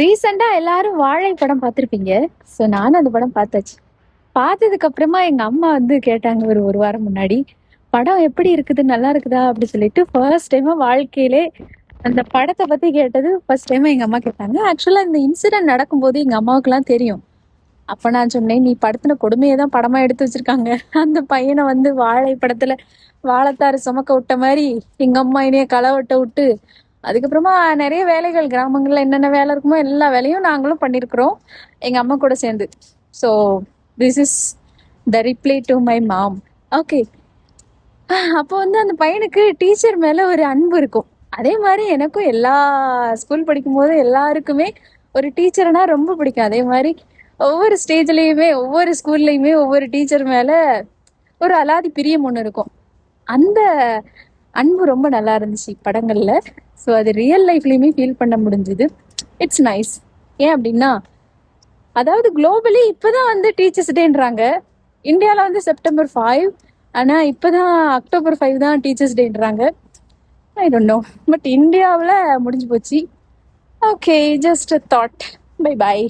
ரீசெண்டா எல்லாரும் வாழை படம் பார்த்துருப்பீங்க. ஸோ நானும் அந்த படம் பார்த்தாச்சு. பார்த்ததுக்கு அப்புறமா எங்க அம்மா வந்து கேட்டாங்க ஒரு ஒரு வாரம் முன்னாடி படம் எப்படி இருக்குது? நல்லா இருக்குதா? அப்படி சொல்லிட்டு ஃபர்ஸ்ட் டைமா வாழ்க்கையிலே அந்த படத்தை பத்தி கேட்டது ஃபர்ஸ்ட் டைம் எங்க அம்மா கேட்டாங்க. ஆக்சுவலா இந்த இன்சிடென்ட் நடக்கும்போது எங்க அம்மாவுக்குலாம் தெரியும். அப்ப நான் சொன்னேன் நீ படத்துல கொடுமையை தான் படமா எடுத்து வச்சிருக்காங்க. அந்த பையனை வந்து வாழை படத்துல வாழைத்தாறு சுமக்க விட்ட மாதிரி எங்க அம்மா இனிய விட்ட விட்டு அதுக்கப்புறமா நிறைய வேலைகள் கிராமங்களில் என்னென்ன வேலை இருக்குமோ எல்லா வேலையும் நாங்களும் பண்ணியிருக்கிறோம் எங்கள் அம்மா கூட சேர்ந்து. So this is the reply to my mom okay அப்போ வந்து அந்த பையனுக்கு டீச்சர் மேலே ஒரு அன்பு இருக்கும். அதே மாதிரி எனக்கும் எல்லா ஸ்கூல் படிக்கும்போது எல்லாருக்குமே ஒரு டீச்சர்னா ரொம்ப பிடிக்கும். அதே மாதிரி ஒவ்வொரு ஸ்டேஜ்லேயுமே ஒவ்வொரு ஸ்கூல்லையுமே ஒவ்வொரு டீச்சர் மேலே ஒரு அலாதி பிரியம் ஒன்று இருக்கும். அந்த அன்பு ரொம்ப நல்லா இருந்துச்சு படங்கள்ல. ஸோ அது ரியல் லைஃப்லயுமே ஃபீல் பண்ண முடிஞ்சுது. இட்ஸ் நைஸ் ஏன் அப்படின்னா அதாவது குளோபலி இப்போதான் வந்து டீச்சர்ஸ் டேன்றாங்க இந்தியாவில் வந்து செப்டம்பர் ஃபைவ் ஆனால் இப்போதான் அக்டோபர் ஃபைவ் தான் டீச்சர்ஸ் டேன்றாங்க ஐ டோன்ட் நோ பட் இந்தியாவில் முடிஞ்சு போச்சு. Okay just thought bye bye